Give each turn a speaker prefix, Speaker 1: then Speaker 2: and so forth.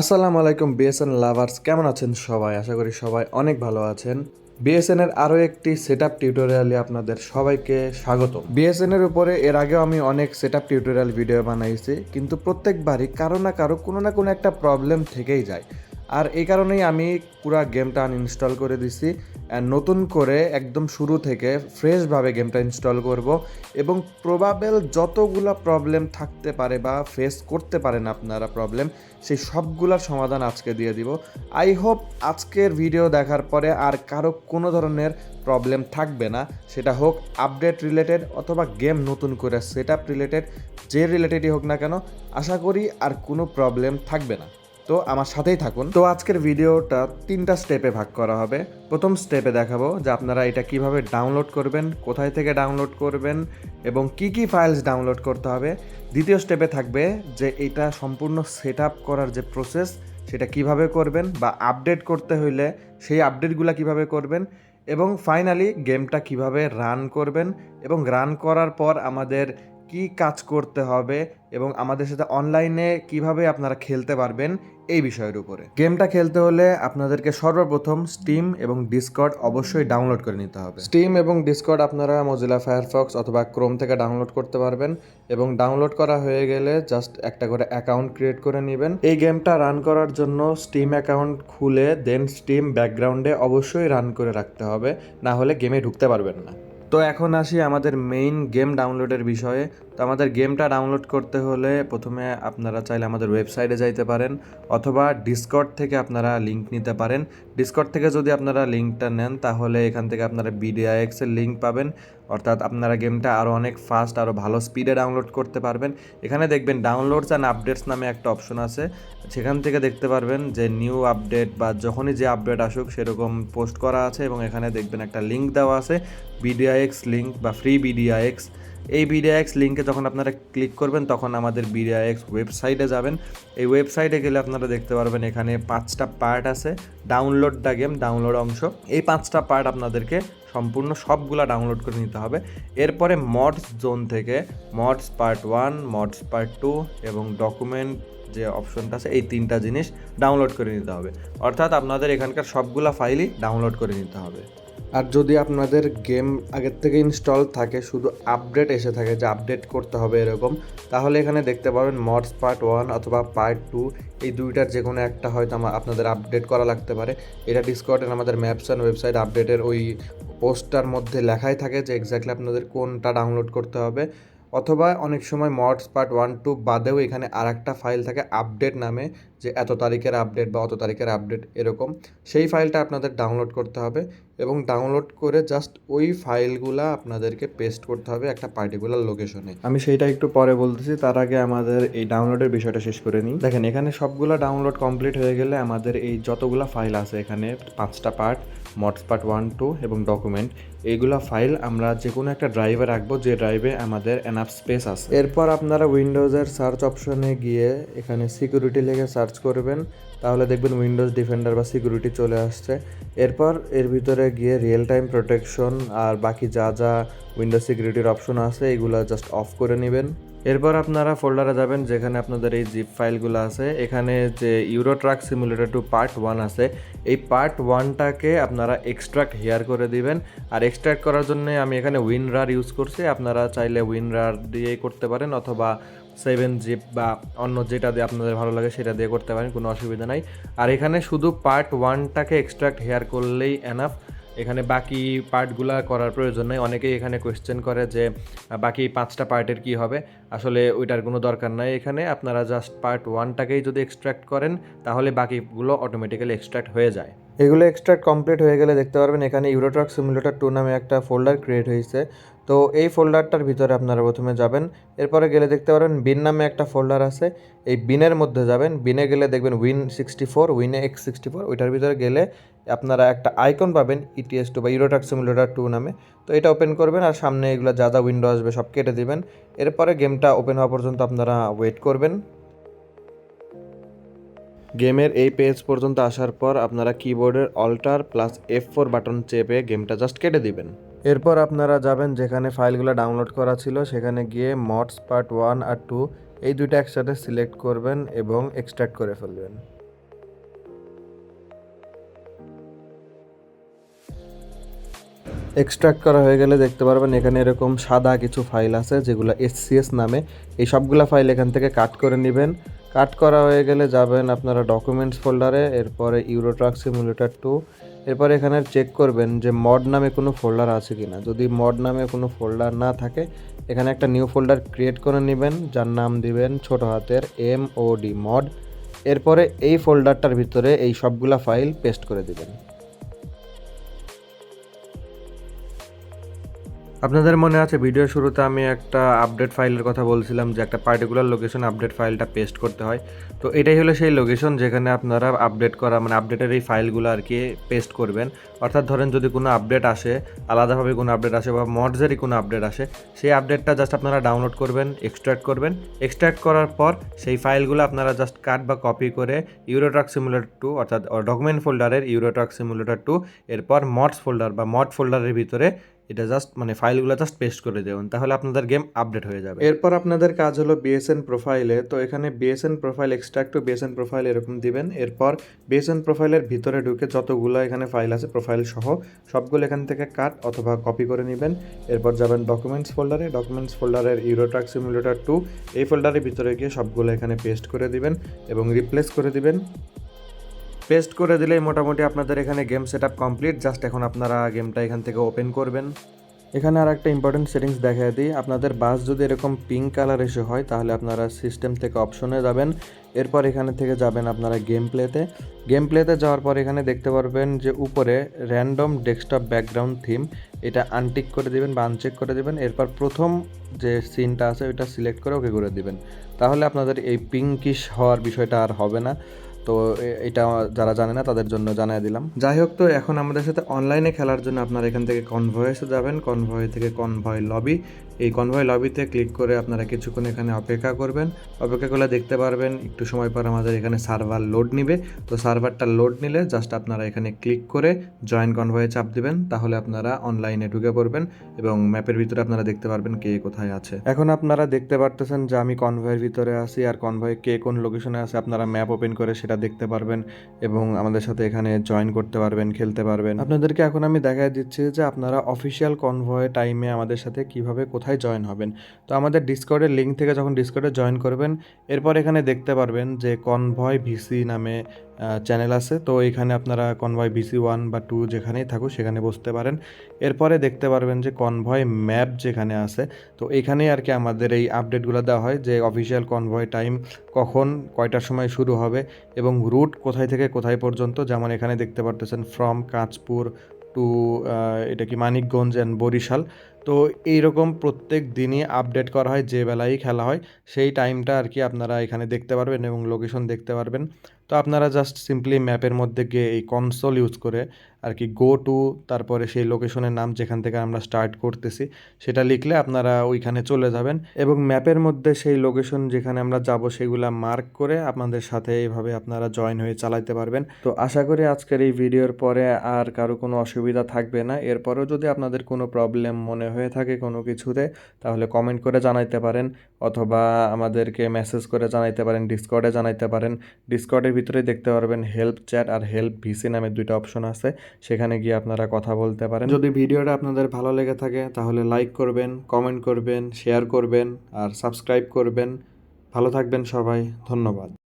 Speaker 1: আসসালামু আলাইকুম BSN lovers কেমন আছেন সবাই? আশা করি সবাই অনেক ভালো আছেন। বিএসএন এর আরও একটি সেট আপ টিউটোরিয়ালে আপনাদের সবাইকে স্বাগত বিএসএন এর উপরে এর আগেও আমি অনেক সেট আপ টিউটোরিয়াল ভিডিও বানাইছি, কিন্তু প্রত্যেকবারই কারও না কারও কোনো না কোনো একটা প্রবলেম থেকেই যায়। আর এই কারণেই আমি পুরো গেমটা আনইনস্টল করে দিছি। নতুন করে একদম শুরু থেকে ফ্রেশভাবে গেমটা ইনস্টল করব এবং প্রবাবেল যতগুলা প্রবলেম থাকতে পারে বা ফেস করতে পারেন আপনারা প্রবলেম সেই সবগুলার সমাধান আজকে দিয়ে দিব। আই হোপ আজকের ভিডিও দেখার পরে আর কারও কোনো ধরনের প্রবলেম থাকবে না। সেটা হোক আপডেট রিলেটেড অথবা গেম নতুন করে সেট আপ রিলেটেড যে রিলেটেডই হোক না কেন, আশা করি আর কোনো প্রবলেম থাকবে না। তো আমার সাথেই থাকুন। তো আজকের ভিডিওটা তিনটা স্টেপে ভাগ করা হবে। প্রথম স্টেপে দেখাবো যে আপনারা এটা কীভাবে ডাউনলোড করবেন, কোথায় থেকে ডাউনলোড করবেন এবং কি কি ফাইলস ডাউনলোড করতে হবে। দ্বিতীয় স্টেপে থাকবে যে এটা সম্পূর্ণ সেট করার যে প্রসেস সেটা কীভাবে করবেন বা আপডেট করতে হইলে সেই আপডেটগুলো কীভাবে করবেন এবং ফাইনালি গেমটা কীভাবে রান করবেন এবং রান করার পর আমাদের কি কাজ করতে হবে এবং আমাদের সাথে অনলাইনে কীভাবে আপনারা খেলতে পারবেন এই বিষয়ের উপরে। গেমটা খেলতে হলে আপনাদেরকে সর্বপ্রথম স্টিম এবং ডিসকর্ড অবশ্যই ডাউনলোড করে নিতে হবে। স্টিম এবং ডিসকর্ড আপনারা মজিলা ফায়ারফক্স অথবা ক্রোম থেকে ডাউনলোড করতে পারবেন এবং ডাউনলোড করা হয়ে গেলে জাস্ট একটা করে অ্যাকাউন্ট ক্রিয়েট করে নেবেন। এই গেমটা রান করার জন্য স্টিম অ্যাকাউন্ট খুলে দেন স্টিম ব্যাকগ্রাউন্ডে অবশ্যই রান করে রাখতে হবে, না হলে গেমে ঢুকতে পারবেন না। তো এখন আসি আমাদের মেইন গেম ডাউনলোডের বিষয়ে। তো আমাদের গেমটা ডাউনলোড করতে হলে প্রথমে আপনারা চাইলে আমাদের ওয়েবসাইটে যাইতে পারেন অথবা ডিসকর্ড থেকে আপনারা লিঙ্ক নিতে পারেন। ডিসকর্ড থেকে যদি আপনারা লিঙ্কটা নেন, তাহলে এখান থেকে আপনারা বিডিআইএক্সের লিঙ্ক পাবেন। অর্থাৎ আপনারা গেমটা আরও অনেক ফাস্ট আরও ভালো স্পিডে ডাউনলোড করতে পারবেন। এখানে দেখবেন ডাউনলোডস অ্যান্ড আপডেটস নামে একটা অপশন আছে। সেখান থেকে দেখতে পারবেন যে নিউ আপডেট বা যখনই যে আপডেট আসুক, সেরকম পোস্ট করা আছে এবং এখানে দেখবেন একটা লিঙ্ক দেওয়া আছে। বিডিআইএক্স লিঙ্ক বা ফ্রি বিডিআইএক্স এই বিডিআইএক্স লিঙ্কে যখন আপনারা ক্লিক করবেন, তখন আমাদের বিডিআইএক্স ওয়েবসাইটে যাবেন। এই ওয়েবসাইটে গেলে আপনারা দেখতে পারবেন এখানে পাঁচটা পার্ট আছে ডাউনলোড দ্য গেম ডাউনলোড অংশ। এই পাঁচটা পার্ট আপনাদেরকে সম্পূর্ণ সবগুলা ডাউনলোড করে নিতে হবে। এরপরে মডস জোন থেকে mods part one mods part two এবং ডকুমেন্ট যে অপশনটা আছে, এই তিনটা জিনিস ডাউনলোড করে নিতে হবে। অর্থাৎ আপনাদের এখানকার সবগুলা ফাইলই ডাউনলোড করে নিতে হবে। আর যদি আপনাদের গেম আগের থেকে ইনস্টল থাকে, শুধু আপডেট এসে থাকে যে আপডেট করতে হবে এরকম, তাহলে এখানে দেখতে পাবেন মডস পার্ট ওয়ান অথবা পার্ট টু এই দুইটার যে কোনো একটা হয়তো আমার আপনাদের আপডেট করা লাগতে পারে। এটা ডিসকর্ডের আমাদের ম্যাপস অ্যান্ড ওয়েবসাইট আপডেটের ওই পোস্টটার মধ্যে লেখাই থাকে যে এক্স্যাক্টলি আপনাদের কোনটা ডাউনলোড করতে হবে। অথবা অনেক সময় মডস পার্ট ওয়ান টু বাদেও এখানে আর একটা ফাইল থাকে আপডেট নামে যে এত তারিখের আপডেট বা অত তারিখের আপডেট এরকম সেই ফাইলটা আপনাদের ডাউনলোড করতে হবে এবং ডাউনলোড করে জাস্ট ওই ফাইলগুলা আপনাদেরকে পেস্ট করতে হবে একটা পার্টিকুলার লোকেশনে আমি সেইটা একটু পরে বলতেছি তার আগে আমাদের এই ডাউনলোডের বিষয়টা শেষ করে নিই। দেখেন এখানে সবগুলা ডাউনলোড কমপ্লিট হয়ে গেলে আমাদের এই যতগুলা ফাইল আছে এখানে পাঁচটা part mods part one two এবং ডকুমেন্ট এইগুলা ফাইল আমরা যে কোনো একটা ড্রাইভে রাখব যে ড্রাইভে আমাদের এনাফ স্পেস আছে। এরপর আপনারা উইন্ডোজের সার্চ অপশনে গিয়ে এখানে সিকিউরিটি লেগে সার্চ করবেন, তাহলে দেখবেন উইন্ডোজ ডিফেন্ডার বা সিকিউরিটি চলে আসছে। এরপর এর ভিতরে গিয়ে রিয়েল টাইম প্রোটেকশন আর বাকি যা যা উইন্ডোজ সিকিউরিটির অপশন আছে, এগুলো জাস্ট অফ করে নেবেন। এরপর আপনারা ফোল্ডারে যাবেন, যেখানে আপনাদের এই জিপ ফাইলগুলো আছে। এখানে যে Euro truck simulator two part one আছে, এই পার্ট ওয়ানটাকে আপনারা এক্সট্রাক্ট হেয়ার করে দিবেন। আর এক্সট্রাক্ট করার জন্য আমি এখানে উইনরার ইউজ করছি। আপনারা চাইলে উইনরার দিয়েই করতে পারেন, অথবা সেভেন জিপ বা অন্য যেটা দিয়ে আপনাদের ভালো লাগে সেটা দিয়ে করতে পারেন, কোনো অসুবিধা নাই। আর এখানে শুধু পার্ট ওয়ানটাকে এক্সট্রাক্ট হেয়ার করলেই এনাফ এখানে বাকি পার্টগুলা করার প্রয়োজন নেই। অনেকেই এখানে কোয়েশ্চেন করে যে বাকি পাঁচটা পার্টের কি হবে? আসলে ওইটার কোনো দরকার নাই। এখানে আপনারা জাস্ট পার্ট ওয়ানটাকেই যদি এক্সট্রাক্ট করেন, তাহলে বাকিগুলো অটোমেটিক্যালি এক্সট্রাক্ট হয়ে যায়। এগুলো এক্সট্রাক্ট কমপ্লিট হয়ে গেলে দেখতে পারবেন, এখানে ইউরোট্রাক সিমুলেটর টু নামে একটা ফোল্ডার ক্রিয়েট হয়েছে। তো এই ফোল্ডারটার ভিতরে আপনারা প্রথমে যাবেন। এরপরে গেলে দেখতে পারবেন বিন নামে একটা ফোল্ডার আছে। এই বিনের মধ্যে যাবেন। বিনে গেলে দেখবেন উইন সিক্সটি ফোর উইনে এক্স সিক্সটি ফোর ওইটার ভিতরে গেলে আপনারা একটা আইকন পাবেন ইটিএস টু বা ইউরোট্রাক সিমুলেটর টু নামে। তো এটা ওপেন করবেন আর সামনে এগুলো যা যা উইন্ডো আসবে সব কেটে দেবেন। এরপরে গেমটা ওপেন হওয়া পর্যন্ত আপনারা ওয়েট করবেন। গেমের এই পেজ পর্যন্ত আসার পর আপনারা কিবোর্ডের alter plus F four button চেপে গেমটা জাস্ট কেটে দিবেন। এরপর আপনারা যাবেন যেখানে ফাইলগুলো ডাউনলোড করা ছিল, সেখানে গিয়ে মডস পার্ট ওয়ান আর টু এই দুইটা একসাথে সিলেক্ট করবেন এবং এক্সট্রাক্ট করে ফেলবেন। এক্সট্রাক্ট করা হয়ে গেলে দেখতে পারবেন এখানে এরকম সাদা কিছু ফাইল আছে, যেগুলো এসসিএস নামে। এই সবগুলা ফাইল এখান থেকে কাট করে নেবেন। কাট করা হয়ে গেলে যাবেন আপনারা ডকুমেন্টস ফোল্ডারে এরপরে ইউরোট্রাক সিমুলেটার টু এরপরে এখানে চেক করবেন যে মড নামে কোনো ফোল্ডার আছে কি না যদি মড নামে কোনো ফোল্ডার না থাকে, এখানে একটা নিউ ফোল্ডার ক্রিয়েট করে নেবেন, যার নাম দিবেন ছোট হাতের এম ও ডি মড এরপরে এই ফোল্ডারটার ভিতরে এই সবগুলা ফাইল পেস্ট করে দিবেন। আপনাদের মনে আছে ভিডিও শুরুতে আমি একটা আপডেট ফাইলের কথা বলছিলাম যে একটা পার্টিকুলার লোকেশন আপডেট ফাইলটা পেস্ট করতে হয়। তো এটাই হলো সেই লোকেশন যেখানে আপনারা আপডেট করা মানে আপডেটের এই ফাইলগুলো আর কি পেস্ট করবেন। অর্থাৎ ধরেন যদি কোনো আপডেট আসে, আলাদাভাবে কোনো আপডেট আসে বা মডসেরই কোনো আপডেট আসে, সেই আপডেটটা জাস্ট আপনারা ডাউনলোড করবেন এক্সট্র্যাক্ট করবেন। এক্সট্র্যাক্ট করার পর সেই ফাইলগুলো আপনারা জাস্ট কাট বা কপি করে ইউরোট্রাক সিমুলেটার টু অর্থাৎ ডকুমেন্ট ফোল্ডারের ইউরোট্রাক সিমুলেটার টু এরপর মডস ফোল্ডার বা মড ফোল্ডারের ভিতরে এটা জাস্ট মানে ফাইলগুলো জাস্ট পেস্ট করে দেবেন, তাহলে আপনাদের গেম আপডেট হয়ে যাবে। এরপর আপনাদের কাজ হলো বিএসএন প্রোফাইলে তো এখানে BSN profile extract to BSN profile এরকম দিবেন। এরপর বিএসএন প্রোফাইলের ভিতরে ঢুকে যতগুলো এখানে ফাইল আছে প্রোফাইল সহ, সবগুলো এখান থেকে কাট অথবা কপি করে নেবেন। এরপর যাবেন ডকুমেন্টস ফোল্ডারে ডকুমেন্টস ফোল্ডারের ইউরোট্রাক সিমুলেটার টু এই ফোল্ডারের ভিতরে গিয়ে সবগুলো এখানে পেস্ট করে দিবেন এবং রিপ্লেস করে দিবেন। পেস্ট করে দিলেই মোটামুটি আপনাদের এখানে গেম সেট কমপ্লিট জাস্ট এখন আপনারা গেমটা এখান থেকে ওপেন করবেন। এখানে আর একটা ইম্পর্টেন্ট সেটিংস দেখা দিই। আপনাদের বাস যদি এরকম পিঙ্ক কালার এসে হয়, তাহলে আপনারা সিস্টেম থেকে অপশনে যাবেন। এরপর এখানে থেকে যাবেন আপনারা গেম প্লেতে গেম প্লেতে যাওয়ার পর এখানে দেখতে পারবেন যে উপরে র্যান্ডম ডেস্কটপ ব্যাকগ্রাউন্ড থিম এটা আনটিক করে দিবেন বা আনচেক করে দিবেন। এরপর প্রথম যে সিনটা আছে, ওইটা সিলেক্ট করে ওকে করে দিবেন। তাহলে আপনাদের এই পিঙ্কিশ হওয়ার বিষয়টা আর হবে না। তো এটা যারা জানে না, তাদের জন্য জানাই দিলাম। যাই হোক তো, এখন আমাদের সাথে অনলাইনে খেলার জন্য আপনারা এখান থেকে কনভয়েসে যাবেন। কনভয় থেকে কনভয় লবি এই কনভয় লবিতে ক্লিক করে আপনারা কিছুক্ষণ এখানে অপেক্ষা করবেন। অপেক্ষা করলে দেখতে পারবেন, একটু সময় পর আমাদের এখানে সার্ভার লোড নিবে। তো সার্ভারটা লোড নিলে জাস্ট আপনারা এখানে ক্লিক করে জয়েন কনভয়ে চাপ দিবেন, তাহলে আপনারা অনলাইনে ঢুকে পড়বেন এবং ম্যাপের ভিতরে আপনারা দেখতে পারবেন কে কোথায় আছে। এখন আপনারা দেখতে পারতেছেন যে আমি কনভয়ের ভিতরে আছি আর কনভয়ে কে কোন লোকেশনে আছে, আপনারা ম্যাপ ওপেন করে সেটা দেখতে পারবেন এবং আমাদের সাথে এখানে জয়েন করতে পারবেন, খেলতে পারবেন। আপনাদেরকে এখন আমি দেখাই দিচ্ছি যে আপনারা অফিসিয়াল কনভয় টাইমে আমাদের সাথে কীভাবে কোথায় জয়েন হবেন। তো আমাদের ডিসকর্ডের লিঙ্ক থেকে যখন ডিসকর্ডে জয়েন করবেন, এরপর এখানে দেখতে পারবেন যে কনভয় ভিসি নামে চ্যানেল আছে। তো এখানে আপনারা কনভয় ভিসি ওয়ান বা টু যেখানেই থাকুক সেখানে বসতে পারেন। এরপরে দেখতে পারবেন যে কনভয় ম্যাপ যেখানে আছে, তো এখানেই আর কি আমাদের এই আপডেটগুলো দেওয়া হয় যে অফিসিয়াল কনভয় টাইম কখন, কয়টার সময় শুরু হবে এবং রুট কোথায় থেকে কোথায় পর্যন্ত, যেমন এখানে দেখতে পারতেছেন ফ্রম কাঁচপুর টু এটা কি মানিকগঞ্জ অ্যান্ড বরিশাল। তো এইরকম প্রত্যেক দিনই আপডেট করা হয়, যে বেলায় খেলা হয়, সেই টাইমটা আর কি আপনারা এখানে দেখতে পারবেন এবং লোকেশন দেখতে পারবেন। তো আপনারা জাস্ট সিম্পলি ম্যাপের মধ্যে গিয়ে এই কনসোল ইউজ করে আর কি গো টু তারপরে সেই লোকেশনের নাম যেখান থেকে আমরা স্টার্ট করতেছি, সেটা লিখলে আপনারা ওইখানে চলে যাবেন। এবং ম্যাপের মধ্যে সেই লোকেশন যেখানে আমরা যাব, সেগুলা মার্ক করে আপনাদের সাথে এইভাবে আপনারা জয়েন হয়ে চালাইতে পারবেন। তো আশা করি আজকের এই ভিডিওর পরে আর কারও কোনো অসুবিধা থাকবে না। এরপরেও যদি আপনাদের কোনো প্রবলেম মনে হয়ে থাকে কোনো কিছুতে, তাহলে কমেন্ট করে জানাইতে পারেন, অথবা আমাদেরকে মেসেজ করে জানাইতে পারেন ডিসকর্ডে জানাইতে পারেন। ডিসকর্ডের ভিতরে দেখতে পারবেন হেল্প চ্যাট আর হেল্প ভিসি নামে দুইটা অপশন আছে। সেখানে গিয়ে আপনারা কথা বলতে পারেন। যদি ভিডিওটা আপনাদের ভালো লেগে থাকে, তাহলে লাইক করবেন কমেন্ট করবেন শেয়ার করবেন, আর সাবস্ক্রাইব করবেন। ভালো থাকবেন সবাই, ধন্যবাদ।